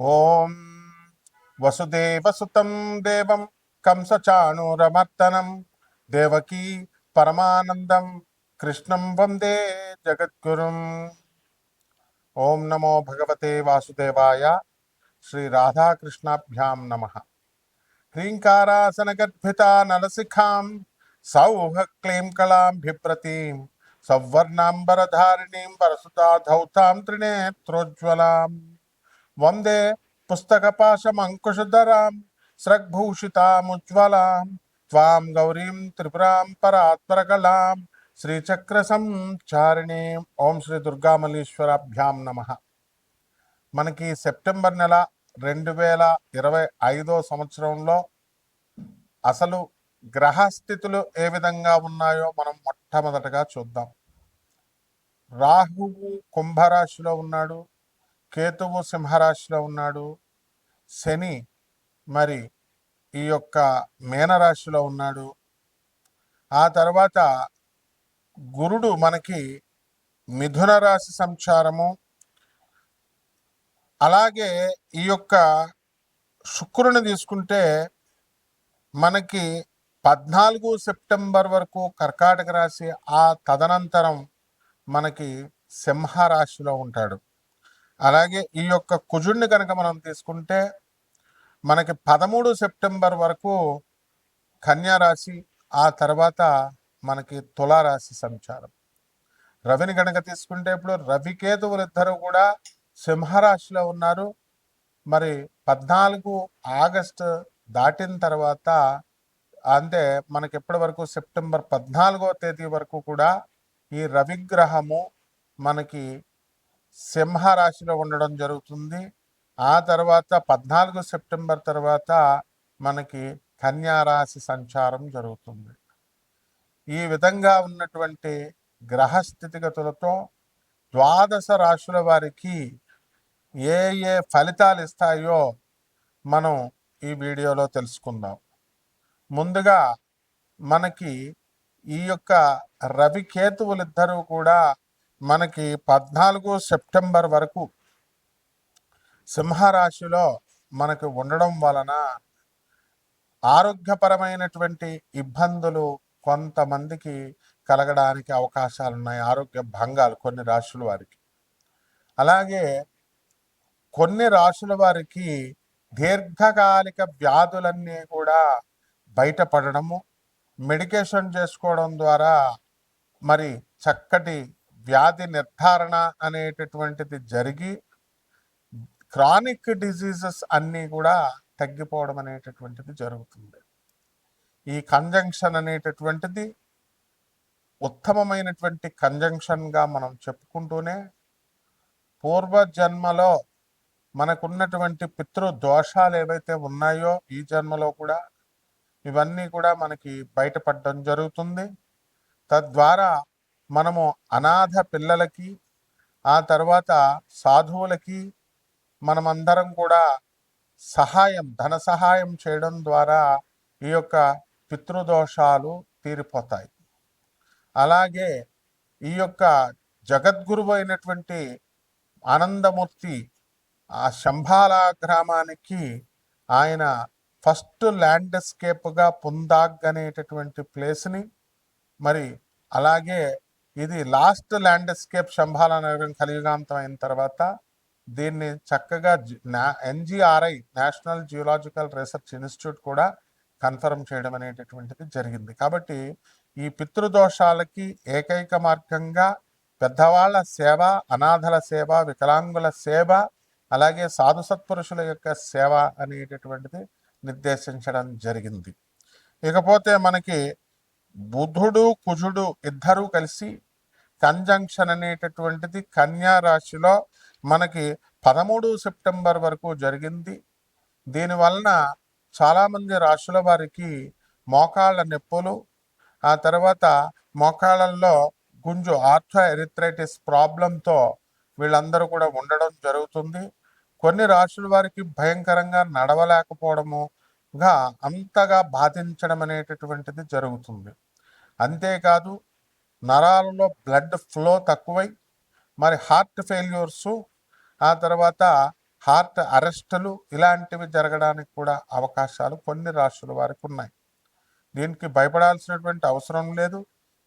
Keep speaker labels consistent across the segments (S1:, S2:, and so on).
S1: ఓం వసుదేవసుతం దేవం కంసచాణూరమర్దనం. దేవకీ పరమానందం. కృష్ణం వందే జగద్గురుం. ఓం నమో భగవతే వాసుదేవాయ. శ్రీ రాధాకృష్ణాభ్యాం నమ. హ్రీంకారాసనగర్భితా నలసిఖాం సౌహ క్లీం కళాం బిభ్రతీం సౌవర్ణాంబరధారిణీం వరసుతా ధౌతాం త్రినేత్రోజ్వలాం. వందే పుస్తకపాశమంకుశధరాం స్రగ్భూషితాముజ్వలాం త్వాం గౌరీం త్రిపురాం పరాత్పరకలాం శ్రీచక్ర సంచారిణీం ఓం శ్రీ దుర్గామలీశ్వరాభ్యాం నమ. మనకి సెప్టెంబర్ నెల రెండు వేల ఇరవై ఐదో సంవత్సరంలో అసలు గ్రహస్థితులు ఏ విధంగా ఉన్నాయో మనం మొట్టమొదటగా చూద్దాం. రాహువు కుంభరాశిలో ఉన్నాడు. కేతువు సింహరాశిలో ఉన్నాడు. శని మరి ఈ యొక్క మీనరాశిలో ఉన్నాడు. ఆ తర్వాత గురుడు మనకి మిథున రాశి సంచారము. అలాగే ఈ యొక్క శుక్రుని తీసుకుంటే మనకి పద్నాలుగు సెప్టెంబర్ వరకు కర్కాటక రాశి ఆ తదనంతరం మనకి సింహ రాశిలో ఉంటాడు. అలాగే ఈ యొక్క కుజుడిని కనుక మనం తీసుకుంటే మనకి పదమూడు సెప్టెంబర్ వరకు కన్యా రాశి ఆ తర్వాత మనకి తులారాశి సంచారం. రవిని కనుక తీసుకుంటే ఇప్పుడు రవికేతువులు ఇద్దరు కూడా సింహరాశిలో ఉన్నారు. మరి పద్నాలుగు ఆగస్టు దాటిన తర్వాత అంటే మనకి ఎప్పటి వరకు సెప్టెంబర్ పద్నాలుగో తేదీ వరకు కూడా ఈ రవిగ్రహము మనకి సింహ రాశిలో ఉండడం జరుగుతుంది. ఆ తర్వాత పద్నాలుగు సెప్టెంబర్ తర్వాత మనకి కన్యారాశి సంచారం జరుగుతుంది. ఈ విధంగా ఉన్నటువంటి గ్రహ స్థితిగతులతో ద్వాదశ రాశుల వారికి ఏ ఏ ఫలితాలు ఇస్తాయో మనం ఈ వీడియోలో తెలుసుకుందాం. ముందుగా మనకి ఈ యొక్క రవికేతువులిద్దరూ కూడా మనకి పద్నాలుగు సెప్టెంబర్ వరకు సింహరాశిలో మనకు ఉండడం వలన ఆరోగ్యపరమైనటువంటి ఇబ్బందులు కొంతమందికి కలగడానికి అవకాశాలు ఉన్నాయి ఆరోగ్య భంగాలు కొన్ని రాశుల వారికి. అలాగే కొన్ని రాశుల వారికి దీర్ఘకాలిక వ్యాధులన్నీ కూడా బయటపడడము మెడికేషన్ చేసుకోవడం ద్వారా మరి చక్కటి వ్యాధి నిర్ధారణ అనేటటువంటిది జరిగి క్రానిక్ డిసీజెస్ అన్నీ కూడా తగ్గిపోవడం అనేటటువంటిది జరుగుతుంది. ఈ కంజంక్షన్ అనేటటువంటిది ఉత్తమమైనటువంటి కంజంక్షన్గా మనం చెప్పుకుంటూనే పూర్వజన్మలో మనకున్నటువంటి పితృ దోషాలు ఏవైతే ఉన్నాయో ఈ జన్మలో కూడా ఇవన్నీ కూడా మనకి బయటపడడం జరుగుతుంది. తద్వారా మనము అనాథ పిల్లలకి ఆ తర్వాత సాధువులకి మనమందరం కూడా సహాయం ధన సహాయం చేయడం ద్వారా ఈ యొక్క పితృదోషాలు తీరిపోతాయి. అలాగే ఈ యొక్క జగద్గురువు అయినటువంటి ఆనందమూర్తి ఆ శంభాల గ్రామానికి ఆయన ఫస్ట్ ల్యాండ్స్కేప్గా పుందాగ్ అనేటటువంటి ప్లేస్ని మరి అలాగే ఇది లాస్ట్ ల్యాండ్స్కేప్ శంభాల నగరం కలియుగాంతం అయిన తర్వాత దీన్ని చక్కగా NGRI national geological research institute కూడా కన్ఫర్మ్ చేయడం అనేటటువంటిది జరిగింది. కాబట్టి ఈ పితృదోషాలకి ఏకైక మార్గంగా పెద్దవాళ్ళ సేవ అనాథల సేవ వికలాంగుల సేవ అలాగే సాధు సత్పురుషుల యొక్క సేవ అనేటటువంటిది నిర్దేశించడం జరిగింది. ఇకపోతే మనకి బుధుడు కుజుడు ఇద్దరూ కలిసి కంజంక్షన్ అనేటటువంటిది కన్యా రాశిలో మనకి పదమూడు సెప్టెంబర్ వరకు జరిగింది. దీనివలన చాలామంది రాశుల వారికి మోకాళ్ళ నొప్పులు ఆ తర్వాత మోకాళ్ళల్లో గుంజు ఆర్థో ఎరిథ్రైటిస్ ప్రాబ్లంతో వీళ్ళందరూ కూడా ఉండడం జరుగుతుంది. కొన్ని రాశుల వారికి భయంకరంగా నడవలేకపోవడముగా అంతగా బాధించడం అనేటటువంటిది జరుగుతుంది. అంతేకాదు నరాలలో బ్లడ్ ఫ్లో తక్కువై మరి హార్ట్ ఫెయిల్యూర్సు ఆ తర్వాత హార్ట్ అరెస్టులు ఇలాంటివి జరగడానికి కూడా అవకాశాలు కొన్ని రాష్ట్రాల వారికి ఉన్నాయి. దీనికి భయపడాల్సినటువంటి అవసరం లేదు.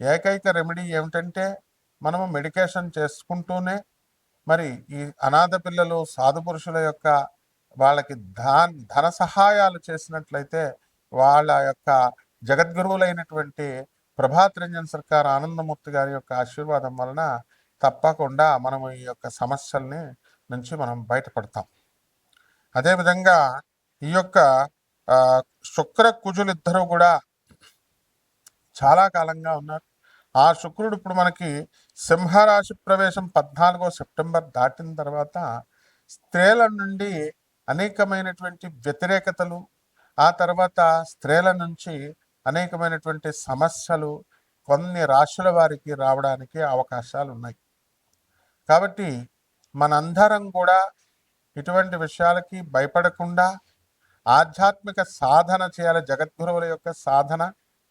S1: ఏకైక రెమెడీ ఏమిటంటే మనము మెడికేషన్ చేసుకుంటూనే మరి ఈ అనాథ పిల్లలు సాధు పురుషుల యొక్క వాళ్ళకి ధన ధన సహాయాలు చేసినట్లయితే వాళ్ళ యొక్క జగద్గురువులైనటువంటి ప్రభాత్ రంజన్ సర్కార్ ఆనందమూర్తి గారి యొక్క ఆశీర్వాదం వలన తప్పకుండా మనం ఈ యొక్క సమస్యల్ని నుంచి మనం బయటపడతాం. అదేవిధంగా ఈ యొక్క శుక్ర కుజులిద్దరూ కూడా చాలా కాలంగా ఉన్నారు. ఆ శుక్రుడు ఇప్పుడు మనకి సింహరాశి ప్రవేశం పద్నాలుగో సెప్టెంబర్ దాటిన తర్వాత స్త్రీల నుండి అనేకమైనటువంటి వ్యతిరేకతలు ఆ తర్వాత స్త్రీల నుంచి అనేకమైనటువంటి సమస్యలు కొన్ని రాశుల వారికి రావడానికి అవకాశాలు ఉన్నాయి. కాబట్టి మనందరం కూడా ఇటువంటి విషయాలకి భయపడకుండా ఆధ్యాత్మిక సాధన చేయాలి. జగద్గురువుల యొక్క సాధన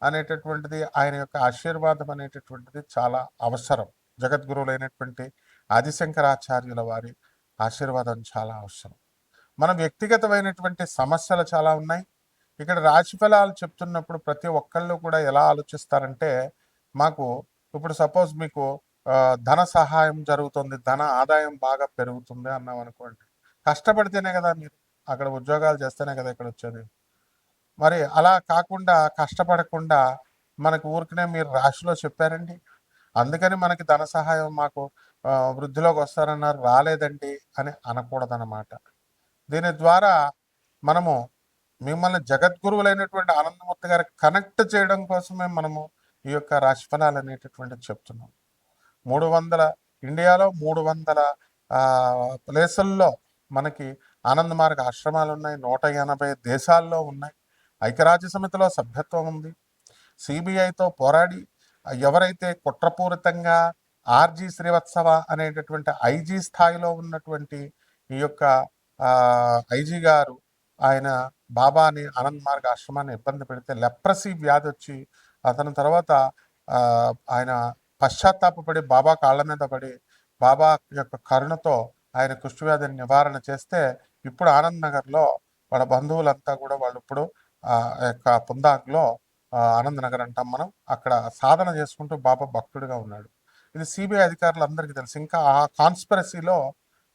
S1: అనేటటువంటిది ఆయన యొక్క ఆశీర్వాదం అనేటటువంటిది చాలా అవసరం. జగద్గురువులైనటువంటి ఆదిశంకరాచార్యుల వారి ఆశీర్వాదం చాలా అవసరం. మన వ్యక్తిగతమైనటువంటి సమస్యలు చాలా ఉన్నాయి. ఇక్కడ రాశి ఫలాలు చెప్తున్నప్పుడు ప్రతి ఒక్కళ్ళు కూడా ఎలా ఆలోచిస్తారంటే మాకు ఇప్పుడు సపోజ్ మీకు ధన సహాయం జరుగుతుంది ధన ఆదాయం బాగా పెరుగుతుంది అన్నాం అనుకోండి. కష్టపడితేనే కదా మీరు అక్కడ ఉద్యోగాలు చేస్తేనే కదా ఇక్కడ వచ్చేది. మరి అలా కాకుండా కష్టపడకుండా మనకు ఊరికనే మీరు రాశిలో చెప్పారండి? అందుకని మనకి ధన సహాయం మాకు వృద్ధిలోకి వస్తారన్నారు రాలేదండి అని అనకూడదన్నమాట. దీని ద్వారా మనము మిమ్మల్ని జగద్గురువులైనటువంటి ఆనందమూర్తి గారికి కనెక్ట్ చేయడం కోసమే మనము ఈ యొక్క రాశిఫలాలు అనేటటువంటి అనేటటువంటిది చెప్తున్నాం. మూడు వందల ఇండియాలో మూడు వందల ప్లేసుల్లో మనకి ఆనంద మార్గ ఆశ్రమాలు ఉన్నాయి. నూట ఎనభై దేశాల్లో ఉన్నాయి. ఐక్యరాజ్య సమితిలో సభ్యత్వం ఉంది. సిబిఐతో పోరాడి ఎవరైతే కుట్రపూరితంగా ఆర్జీ శ్రీవత్సవ అనేటటువంటి ఐజీ స్థాయిలో ఉన్నటువంటి ఈ యొక్క ఐజీ గారు ఆయన బాబాని ఆనంద్ మార్గ ఆశ్రమాన్ని ఇబ్బంది పెడితే లెప్రసీ వ్యాధి వచ్చి అతని తర్వాత ఆయన పశ్చాత్తాపడి బాబా కాళ్ళ మీద పడి బాబా యొక్క కరుణతో ఆయన కుష్ఠవ్యాధిని నివారణ చేస్తే ఇప్పుడు ఆనంద్ నగర్లో వాళ్ళ బంధువులంతా కూడా వాళ్ళు ఇప్పుడు ఆ యొక్క పుందాక్లో ఆనంద్ నగర్ అంటాం మనం అక్కడ సాధన చేసుకుంటూ బాబా భక్తుడిగా ఉన్నాడు. ఇది సిబిఐ అధికారులందరికీ తెలుసు. ఇంకా ఆ కాన్స్పిరసీలో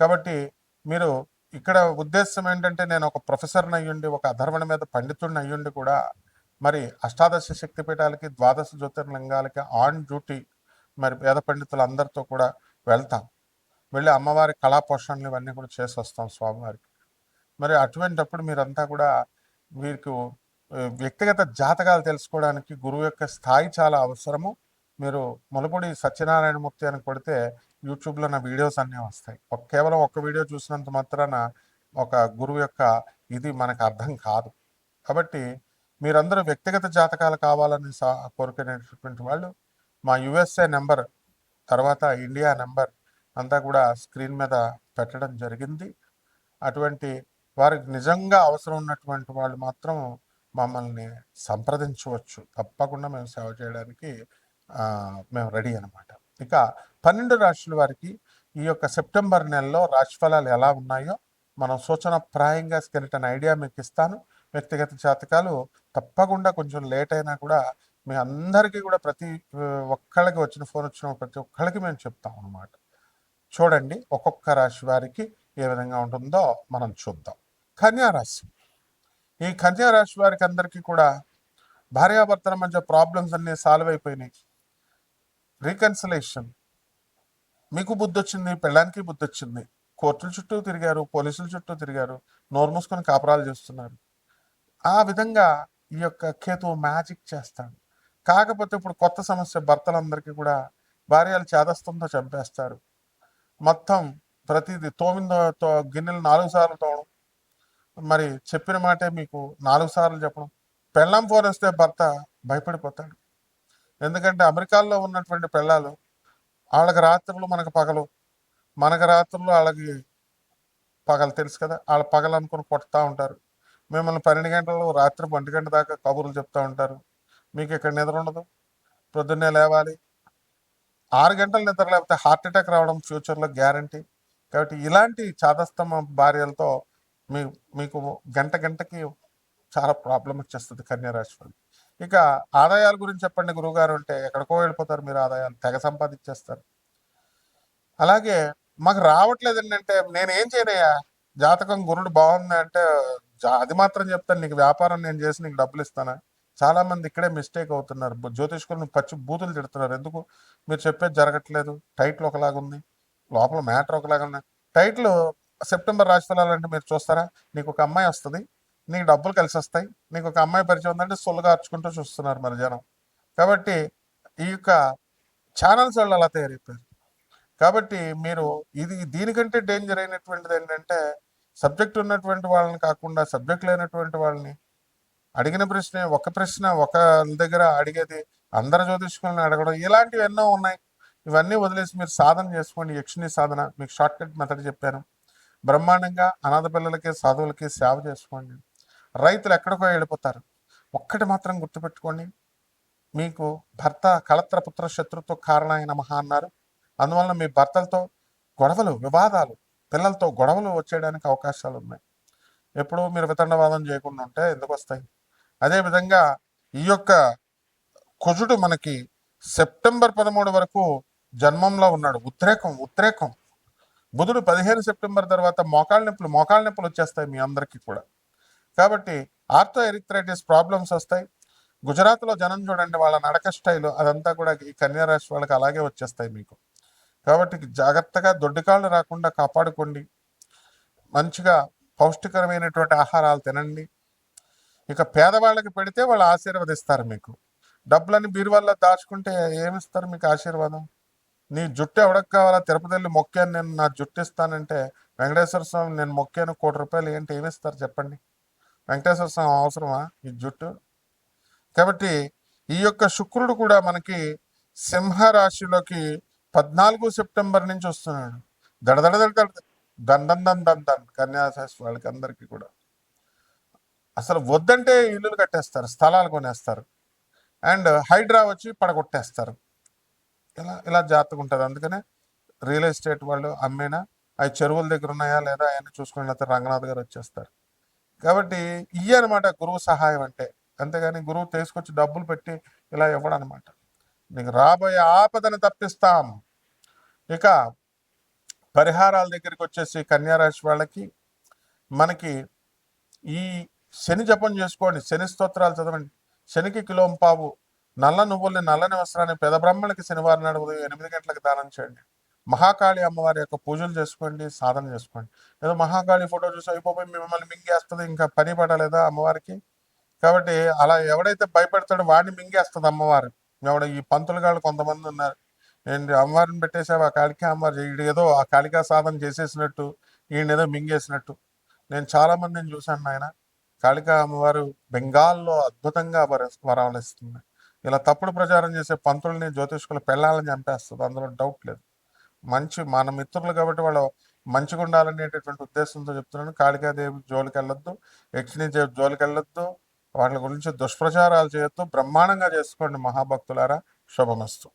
S1: కాబట్టి మీరు ఇక్కడ ఉద్దేశం ఏంటంటే నేను ఒక ప్రొఫెసర్ని అయ్యుండి ఒక అధర్వణ మీద పండితుడిని అయ్యుండి కూడా మరి అష్టాదశ శక్తిపీఠాలకి ద్వాదశ జ్యోతిర్లింగాలకి ఆన్ డ్యూటీ మరి వేద పండితులందరితో కూడా వెళ్తాం. వెళ్ళి అమ్మవారి కళా పోషణలు ఇవన్నీ కూడా చేసి వస్తాం స్వామివారికి. మరి అటువంటప్పుడు మీరంతా కూడా మీకు వ్యక్తిగత జాతకాలు తెలుసుకోవడానికి గురువు యొక్క స్థాయి చాలా అవసరము. మీరు ములపూడి సత్యనారాయణమూర్తి అని కొడితే యూట్యూబ్లో నా వీడియోస్ అన్నీ వస్తాయి. కేవలం ఒక వీడియో చూసినంత మాత్రాన ఒక గురువు యొక్క ఇది మనకు అర్థం కాదు. కాబట్టి మీరందరూ వ్యక్తిగత జాతకాలు కావాలని సా- కోరుకునేటటువంటి వాళ్ళు మా యుఎస్ఏ నెంబర్ తర్వాత ఇండియా నెంబర్ అంతా కూడా స్క్రీన్ మీద పెట్టడం జరిగింది. అటువంటి వారికి నిజంగా అవసరం ఉన్నటువంటి వాళ్ళు మాత్రం మమ్మల్ని సంప్రదించవచ్చు. తప్పకుండా మేము సేవ చేయడానికి మేము రెడీ అన్నమాట. ఇక పన్నెండు రాశుల వారికి ఈ యొక్క సెప్టెంబర్ నెలలో రాశి ఫలాలు ఎలా ఉన్నాయో మనం సూచన ప్రాయంగా స్కెలిటన్ ఐడియా మీకు ఇస్తాను. వ్యక్తిగత జాతకాలు తప్పకుండా కొంచెం లేట్ అయినా కూడా మీ అందరికీ కూడా ప్రతి ఒక్కళ్ళకి వచ్చిన ఫోన్ వచ్చిన ప్రతి ఒక్కళ్ళకి మేము చెప్తాం అనమాట చూడండి ఒక్కొక్క రాశి వారికి ఏ విధంగా ఉంటుందో మనం చూద్దాం. కన్యారాశి ఈ కన్యారాశి వారికి అందరికీ కూడా భార్యాభర్తల మధ్య ప్రాబ్లమ్స్ అన్నీ సాల్వ్ అయిపోయినాయి. రీకన్సలేషన్. మీకు బుద్ధి వచ్చింది పెళ్ళానికి బుద్ధి వచ్చింది కోర్టుల చుట్టూ తిరిగారు పోలీసుల చుట్టూ తిరిగారు నోరు మూసుకొని కాపురాలు చేస్తున్నారు. ఆ విధంగా ఈ యొక్క కేతువు మ్యాజిక్ చేస్తాడు. కాకపోతే ఇప్పుడు కొత్త సమస్య భర్తలందరికీ కూడా భార్యలు చేదస్తంతో చంపేస్తారు. మొత్తం ప్రతిదీ తోమిందో గిన్నెలు నాలుగు సార్లు తోవడం మరి చెప్పిన మాటే మీకు నాలుగు సార్లు చెప్పడం. పెళ్ళం ఫోన్ వస్తే భర్త భయపడిపోతాడు. ఎందుకంటే అమెరికాలో ఉన్నటువంటి పెళ్ళాలు వాళ్ళకి రాత్రులు మనకు పగలు. మనకు రాత్రులు వాళ్ళకి పగలు తెలుసు కదా వాళ్ళ పగలు అనుకుని కొడతా ఉంటారు. మిమ్మల్ని పన్నెండు గంటలు రాత్రి ఒంటి గంట దాకా కబుర్లు చెప్తూ ఉంటారు. మీకు ఇక్కడ నిద్ర ఉండదు. పొద్దున్నే లేవాలి. ఆరు గంటలు నిద్ర లేకపోతే హార్ట్ అటాక్ రావడం ఫ్యూచర్లో గ్యారంటీ. కాబట్టి ఇలాంటి చాదస్తమ భార్యలతో మీ మీకు గంట గంటకి చాలా ప్రాబ్లం వచ్చేస్తుంది కన్యారాశి వాళ్ళు ఇక ఆదాయాల గురించి చెప్పండి గురువుగారు అంటే ఎక్కడికో వెళ్ళిపోతారు మీరు ఆదాయాన్ని తెగ సంపాదించేస్తారు. అలాగే మాకు రావట్లేదండి అంటే నేనేం చేయనయ్యా? జాతకం గురుడు బాగుంది అంటే జా- అది మాత్రం చెప్తాను నీకు వ్యాపారం నేను చేసి నీకు డబ్బులు ఇస్తానా? చాలా మంది ఇక్కడే మిస్టేక్ అవుతున్నారు. జ్యోతిష్కులను పచ్చి బూతులు తిడుతున్నారు. ఎందుకు? మీరు చెప్పేది జరగట్లేదు. టైటిల్ ఒకలాగా ఉంది. లోపల మ్యాటర్ ఒకలాగా ఉంది. టైటిల్ సెప్టెంబర్ రాశి అంటే మీరు చూస్తారా? నీకు ఒక అమ్మాయి వస్తుంది. నీకు డబ్బులు కలిసి వస్తాయి నీకు ఒక అమ్మాయి పరిచయం ఉందంటే సొల్లుగా అర్చుకుంటూ చూస్తున్నారు మన జనం. కాబట్టి ఈ యొక్క ఛానల్స్ వాళ్ళు అలా తయారైపోయారు. కాబట్టి మీరు ఇది దీనికంటే డేంజర్ అయినటువంటిది ఏంటంటే సబ్జెక్ట్ ఉన్నటువంటి వాళ్ళని కాకుండా సబ్జెక్ట్ లేనటువంటి వాళ్ళని అడిగిన ప్రశ్న ఒక ప్రశ్న ఒక దగ్గర అడిగేది అందరు జ్యోతిష్కులను అడగడం ఇలాంటివి ఎన్నో ఉన్నాయి. ఇవన్నీ వదిలేసి మీరు సాధన చేసుకోండి. యక్షిణి సాధన మీకు షార్ట్ కట్ మెథడ్ చెప్పాను. బ్రహ్మాండంగా అనాథ పిల్లలకి సాధువులకి సేవ చేసుకోండి. రైతులు ఎక్కడికో వెళ్ళిపోతారు. ఒక్కటి మాత్రం గుర్తుపెట్టుకోండి. మీకు భర్త కళత్రపుత్ర శత్రుత్వ కారణమైన మహా అన్నారు. అందువలన మీ భర్తలతో గొడవలు వివాదాలు పిల్లలతో గొడవలు వచ్చేయడానికి అవకాశాలు ఉన్నాయి. ఎప్పుడు మీరు వితండవాదం చేయకుండా ఉంటే ఎందుకు వస్తాయి? అదేవిధంగా ఈ యొక్క కుజుడు మనకి సెప్టెంబర్ పదమూడు వరకు జన్మంలో ఉన్నాడు. ఉద్రేకం ఉద్రేకం. బుధుడు పదిహేను సెప్టెంబర్ తర్వాత మోకాళ్ళ నొప్పులు మోకాళ్ళ నొప్పులు వచ్చేస్తాయి మీ అందరికీ కూడా. కాబట్టి ఆర్థో ఎరిథ్రైటిస్ ప్రాబ్లమ్స్ వస్తాయి. గుజరాత్లో జనం చూడండి వాళ్ళ నడక స్టైల్ అదంతా కూడా ఈ కన్యా రాశి వాళ్ళకి అలాగే వచ్చేస్తాయి మీకు. కాబట్టి జాగ్రత్తగా దొడ్డికాళ్ళు రాకుండా కాపాడుకోండి. మంచిగా పౌష్టికరమైనటువంటి ఆహారాలు తినండి. ఇక పేదవాళ్ళకి పెడితే వాళ్ళు ఆశీర్వదిస్తారు మీకు. డబ్బులని బీరువాల్లో దాచుకుంటే ఏమిస్తారు మీకు ఆశీర్వాదం? నీ జుట్టు ఎవడకు కావాలా? తిరుపతి వెళ్ళి మొక్కాను నేను నా జుట్టు ఇస్తానంటే వెంకటేశ్వర స్వామి నేను మొక్కాను కోటి రూపాయలు ఏంటి ఏమిస్తారు చెప్పండి? వెంకటేశ్వర స్వామి అవసరమా? ఈ జుట్టు? కాబట్టి ఈ యొక్క శుక్రుడు కూడా మనకి సింహ రాశిలోకి పద్నాలుగు సెప్టెంబర్ నుంచి వస్తున్నాడు. దడదడ దడ దండం దన్ దన్ దన్ కన్యాశాస్త్రి వాళ్ళకి అందరికీ కూడా. అసలు వద్దంటే ఇల్లులు కట్టేస్తారు స్థలాలు కొనేస్తారు. అండ్ హైడ్రా వచ్చి పడగొట్టేస్తారు. ఇలా ఇలా జాగ్రత్తగా ఉంటుంది అందుకనే రియల్ ఎస్టేట్ వాళ్ళు అమ్మినా అవి చెరువుల దగ్గర ఉన్నాయా లేదా అవన్నీ చూసుకున్న తర్వాత రంగనాథ్ గారు వచ్చేస్తారు. కాబట్టి ఇయ్య అనమాట గురువు సహాయం అంటే. అంతేగాని గురువు తీసుకొచ్చి డబ్బులు పెట్టి ఇలా ఇవ్వడం అనమాట నీకు రాబోయే ఆపదను తప్పిస్తాం. ఇక పరిహారాల దగ్గరికి వచ్చేసి కన్యారాశి వాళ్ళకి మనకి ఈ శని జపం చేసుకోండి. శని స్తోత్రాలు చదవండి. శనికి కిలోం పావు నల్ల నువ్వుల్ని నల్లని వస్త్రాన్ని పెదబ్రహ్మణకి శనివారం నాడు ఉదయం ఎనిమిది గంటలకు దానం చేయండి. మహాకాళి అమ్మవారి యొక్క పూజలు చేసుకోండి సాధన చేసుకోండి. ఏదో మహాకాళి ఫోటో చూసి అయిపోయి మిమ్మల్ని మింగేస్తుంది ఇంకా పని పడలేదా అమ్మవారికి? కాబట్టి అలా ఎవడైతే భయపెడతాడో వాడిని మింగేస్తుంది అమ్మవారు. ఎవడ ఈ పంతులు గాళ్ళు కొంతమంది ఉన్నారు. ఏంటి అమ్మవారిని పెట్టేసావు ఆ కాళికా అమ్మవారు ఈడు ఏదో ఆ కాళికా సాధన చేసేసినట్టు ఈయన ఏదో మింగేసినట్టు. నేను చాలా మందిని చూశాను ఆయన కాళికా అమ్మవారు బెంగాల్లో అద్భుతంగా వర వరాలు ఇస్తుంది ఇలా తప్పుడు ప్రచారం చేసే పంతుల్ని జ్యోతిష్కులు పెళ్ళాలని చంపేస్తుంది. అందులో డౌట్ లేదు. మంచి మన మిత్రులు కాబట్టి వాళ్ళు మంచిగా ఉండాలనేటటువంటి ఉద్దేశంతో చెప్తున్నాను. కాళికాదేవి జోలికి వెళ్ళొద్దు యక్షిణి దేవి జోలికి వెళ్ళొద్దు వాటి గురించి దుష్ప్రచారాలు చేయొద్దు బ్రహ్మాండంగా చేసుకోండి మహాభక్తులారా. శుభమస్తు.